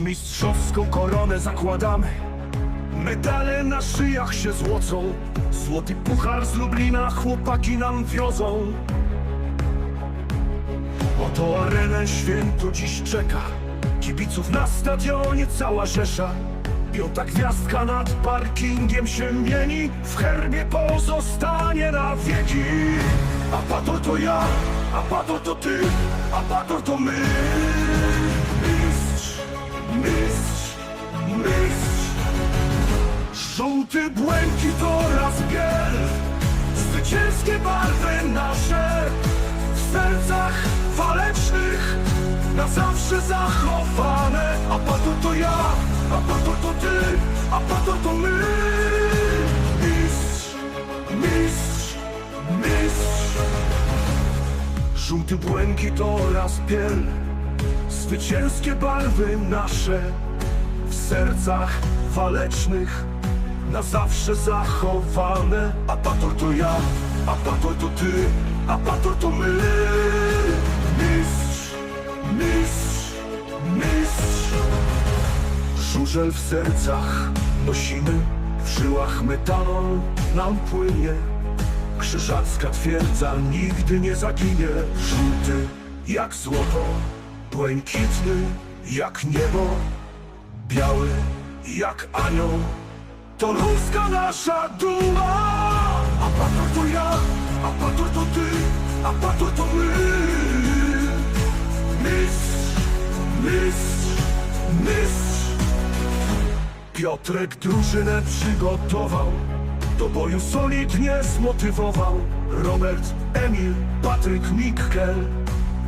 Mistrzowską koronę zakładamy. Medale na szyjach się złocą. Złoty puchar z Lublina chłopaki nam wiozą. Oto arenę święto dziś czeka. Kibiców na stadionie cała rzesza. Piąta gwiazdka nad parkingiem się mieni. W herbie pozostanie na wieki. Apator to ja, apator to ty, apator to my błękit oraz biel Zwycięskie barwy nasze W sercach walecznych Na zawsze zachowane. Apator to ja, apator to ty Apator to my. Mistrz, mistrz, mistrz. Żółty błękit oraz biel Zwycięskie barwy nasze w sercach walecznych na zawsze zachowane. Apator to ja, apator to ty, apator to my. Mistrz, mistrz, mistrz. Żużel w sercach nosimy, w żyłach metanol nam płynie. Krzyżacka twierdza nigdy nie zaginie. Żółty jak złoto, błękitny jak niebo. Biały jak anioł To ludzka nasza duma Apator to ja, apator to ty Apator to my. Mistrz, mistrz, mistrz. Piotrek drużynę przygotował. Do boju solidnie zmotywował. Robert, Emil, Patryk, Mikkel.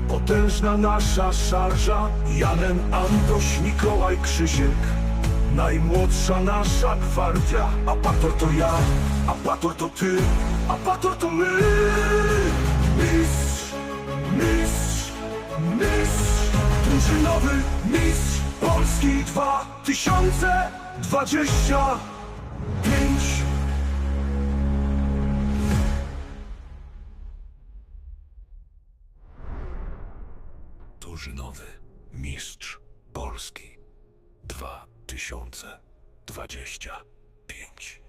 Potężna nasza szarża. Janem, Antoś, Mikołaj, Krzysiek Najmłodsza nasza gwardia. Apator to ja, apator to ty Apator to my. Mistrz, mistrz, mistrz. Drużynowy mistrz Polski 2025 Drużynowy mistrz Polski 2025 tysiące dwadzieścia pięć.